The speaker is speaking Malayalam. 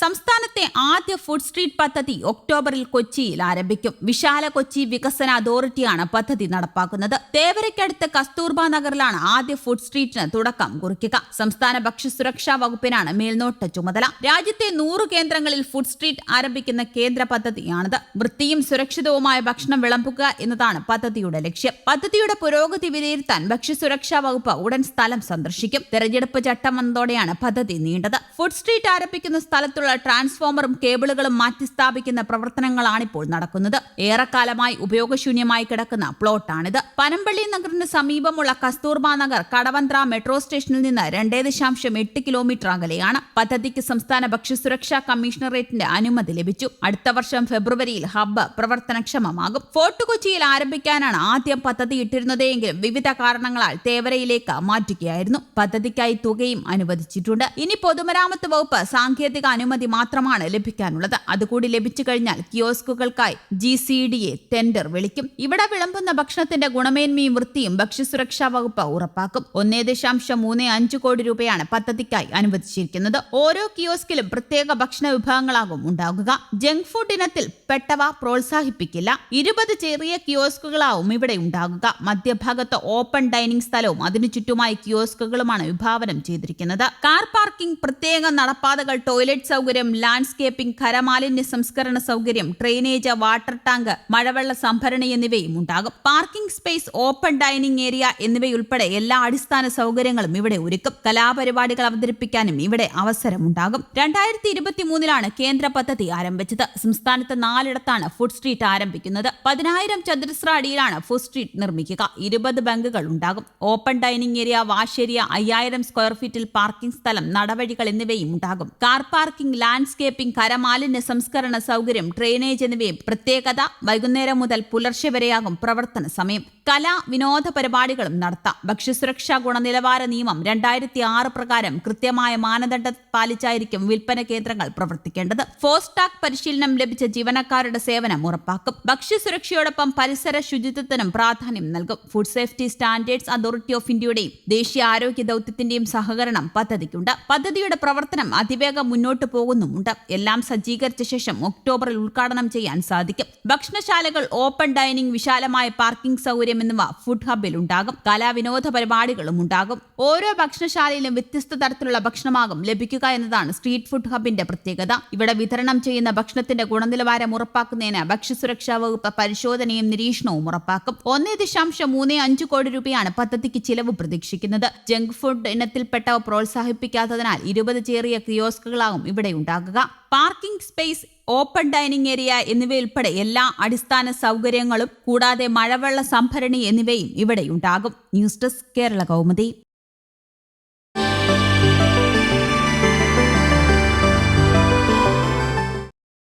സംസ്ഥാനത്തെ ആദ്യ ഫുഡ് സ്ട്രീറ്റ് പദ്ധതി ഒക്ടോബറിൽ കൊച്ചിയിൽ ആരംഭിക്കും. വിശാല കൊച്ചി വികസന അതോറിറ്റിയാണ് പദ്ധതി നടപ്പാക്കുന്നത്. തേവരയ്ക്കടുത്ത് കസ്തൂർബ നഗറിലാണ് ആദ്യ ഫുഡ് സ്ട്രീറ്റിന് തുടക്കം കുറിക്കുക. സംസ്ഥാന ഭക്ഷ്യസുരക്ഷാ വകുപ്പിനാണ് മേൽനോട്ട ചുമതല. രാജ്യത്തെ നൂറ് കേന്ദ്രങ്ങളിൽ ഫുഡ് സ്ട്രീറ്റ് ആരംഭിക്കുന്ന കേന്ദ്ര പദ്ധതിയാണിത്. വൃത്തിയും സുരക്ഷിതവുമായ ഭക്ഷണം വിളമ്പുക എന്നതാണ് പദ്ധതിയുടെ ലക്ഷ്യം. പദ്ധതിയുടെ പുരോഗതി വിലയിരുത്താൻ ഭക്ഷ്യസുരക്ഷാ വകുപ്പ് ഉടൻ സ്ഥലം സന്ദർശിക്കും. തെരഞ്ഞെടുപ്പ് ചട്ടം വന്നതോടെയാണ് പദ്ധതി നീണ്ടത്. ഫുഡ് സ്ട്രീറ്റ് ആരംഭിക്കുന്ന സ്ഥലത്തുള്ള ട്രാൻസ്ഫോമറും കേബിളുകളും മാറ്റിസ്ഥാപിക്കുന്ന പ്രവർത്തനങ്ങളാണിപ്പോൾ നടക്കുന്നത്. ഏറെക്കാലമായി ഉപയോഗശൂന്യമായി കിടക്കുന്ന പ്ലോട്ടാണിത്. പനമ്പള്ളി നഗറിന് സമീപമുള്ള കസ്തൂർബ നഗർ കടവന്ത്ര മെട്രോ സ്റ്റേഷനിൽ നിന്ന് രണ്ടേ ദശാംശം എട്ട് കിലോമീറ്റർ അകലെയാണ് പദ്ധതിക്ക് സംസ്ഥാന ഭക്ഷ്യസുരക്ഷാ കമ്മീഷണറേറ്റിന്റെ അനുമതി ലഭിച്ചു. അടുത്ത വർഷം ഫെബ്രുവരിയിൽ ഹബ്ബ് പ്രവർത്തനക്ഷമമാകും. ഫോർട്ട് കൊച്ചിയിൽ ആരംഭിക്കാനാണ് ആദ്യം പദ്ധതി ഇട്ടിരുന്നതെങ്കിലും വിവിധ കാരണങ്ങളാൽ തേവരയിലേക്ക് മാറ്റുകയായിരുന്നു. പദ്ധതിക്കായി തുകയും അനുവദിച്ചിട്ടുണ്ട്. ഇനി പൊതുമരാമത്ത് വകുപ്പ് സാങ്കേതിക അനുമതി മാത്രമാണ് ലഭിക്കാനുള്ളത്. അതുകൂടി ലഭിച്ചു കഴിഞ്ഞാൽ കിയോസ്കുകൾക്കായി G C D A tender വിളിക്കും. ഇവിടെ വിളമ്പുന്ന ഭക്ഷണത്തിന്റെ ഗുണമേന്മയും വൃത്തിയും ഭക്ഷ്യസുരക്ഷാ വകുപ്പ് ഉറപ്പാക്കും. ഒന്നേ ദശാംശം മൂന്ന് അഞ്ച് കോടി രൂപയാണ് പദ്ധതിക്കായി അനുവദിച്ചിരിക്കുന്നത്. ഓരോ കിയോസ്കിലും പ്രത്യേക ഭക്ഷണ വിഭവങ്ങളാകും ഉണ്ടാകുക. ജങ്ക് ഫുഡ് ഇനത്തിൽ പെട്ടവ പ്രോത്സാഹിപ്പിക്കില്ല. ഇരുപത് ചെറിയ കിയോസ്കുകളാവും ഇവിടെ ഉണ്ടാകുക. മധ്യഭാഗത്ത് ഓപ്പൺ ഡൈനിങ് സ്ഥലവും അതിനു ചുറ്റുമായി കിയോസ്കുകളുമാണ് വിഭാവനം ചെയ്തിരിക്കുന്നത്. കാർ പാർക്കിംഗ് പ്രത്യേക നടപ്പാതകൾ ടോയ്ലറ്റ് സൗകര്യം ലാൻഡ്സ്കേപ്പിംഗ് ഖരമാലിന്യ സംസ്കരണ സൗകര്യം ഡ്രെയിനേജ് വാട്ടർ ടാങ്ക് മഴവെള്ള സംഭരണി എന്നിവയും ഉണ്ടാകും. Parking space open dining area എന്നിവയുൾപ്പെടെ എല്ലാ അടിസ്ഥാന സൗകര്യങ്ങളും ഇവിടെ ഒരുക്കും. കലാപരിപാടികൾ അവതരിപ്പിക്കാനും ഇവിടെ അവസരമുണ്ടാകും. രണ്ടായിരത്തി ഇരുപത്തി മൂന്നിലാണ് കേന്ദ്ര പദ്ധതി ആരംഭിച്ചത്. സംസ്ഥാനത്ത് നാലിടത്താണ് ഫുഡ് സ്ട്രീറ്റ് ആരംഭിക്കുന്നത്. പതിനായിരം ചതുരശ്ര അടിയിലാണ് ഫുഡ് സ്ട്രീറ്റ് നിർമ്മിക്കുക. ഇരുപത് ബാങ്കുകൾ ഉണ്ടാകും. Open dining area wash area അയ്യായിരം സ്ക്വയർ ഫീറ്റിൽ പാർക്കിംഗ് സ്ഥലം നടവഴികൾ എന്നിവയും ഉണ്ടാകും. കാർ പാർക്കിംഗ് ലാൻഡ്സ്കേപ്പിംഗ് കരമാലിന്യ സംസ്കരണ സൗകര്യം ഡ്രെയിനേജ് എന്നിവയും പ്രത്യേകത വൈകുന്നേരം മുതൽ പുലർച്ചെ വരെയാകും പ്രവർത്തന സമയം. കലാ വിനോദ പരിപാടികളും നടത്താം. ഭക്ഷ്യസുരക്ഷാ ഗുണനിലവാര നിയമം രണ്ടായിരത്തി ആറ് പ്രകാരം കൃത്യമായ മാനദണ്ഡം പാലിച്ചായിരിക്കും വിൽപ്പന കേന്ദ്രങ്ങൾ പ്രവർത്തിക്കേണ്ടത്. ഫോസ്റ്റാക് പരിശീലനം ലഭിച്ച ജീവനക്കാരുടെ സേവനം ഉറപ്പാക്കും. ഭക്ഷ്യസുരക്ഷയോടൊപ്പം പരിസര ശുചിത്വത്തിനും പ്രാധാന്യം നൽകും. Food safety standards authority of ഇന്ത്യയുടെയും ദേശീയ ആരോഗ്യ ദൗത്യത്തിന്റെയും സഹകരണം പദ്ധതിക്കുണ്ട്. പദ്ധതിയുടെ പ്രവർത്തനം അതിവേഗം മുന്നോട്ട് പോകുന്നുമുണ്ട്. എല്ലാം സജ്ജീകരിച്ച ശേഷം ഒക്ടോബറിൽ ഉദ്ഘാടനം ചെയ്യാൻ സാധിക്കും. ഭക്ഷണശാലകൾ ഓപ്പൺ ഡൈനിങ് വിശാലമായ പാർക്കിംഗ് സൗകര്യം എന്നിവ ഫുഡ് ഹബിൽ ഉണ്ടാകും കലാവിനോദ പരിപാടികളും ഉണ്ടാകും ഓരോ ഭക്ഷണശാലയിലും വ്യത്യസ്ത തരത്തിലുള്ള ഭക്ഷണമാകും ലഭിക്കുക എന്നതാണ് സ്ട്രീറ്റ് ഫുഡ് ഹബിന്റെ പ്രത്യേകത ഇവിടെ വിതരണം ചെയ്യുന്ന ഭക്ഷണത്തിന്റെ ഗുണനിലവാരം ഉറപ്പാക്കുന്നതിന് ഭക്ഷ്യസുരക്ഷാ വകുപ്പ് പരിശോധനയും നിരീക്ഷണവും ഉറപ്പാക്കും ഒന്നേ ദശാംശം മൂന്ന് അഞ്ച് കോടി രൂപയാണ് പദ്ധതിക്ക് ചിലവ് പ്രതീക്ഷിക്കുന്നത് ജങ്ക് ഫുഡ് ഇനത്തിൽപ്പെട്ടവ പ്രോത്സാഹിപ്പിക്കാത്തതിനാൽ ഇരുപത് ചെറിയ കിയോസ്കുകളാകും ഇവിടെ ഉണ്ടാകുക parking space open dining area എന്നിവയുൾപ്പെടെ എല്ലാ അടിസ്ഥാന സൗകര്യങ്ങളും കൂടാതെ മഴവെള്ള സംഭരണി എന്നിവയും ഇവിടെയുണ്ടാകും. News desk Kerala Kaumudi.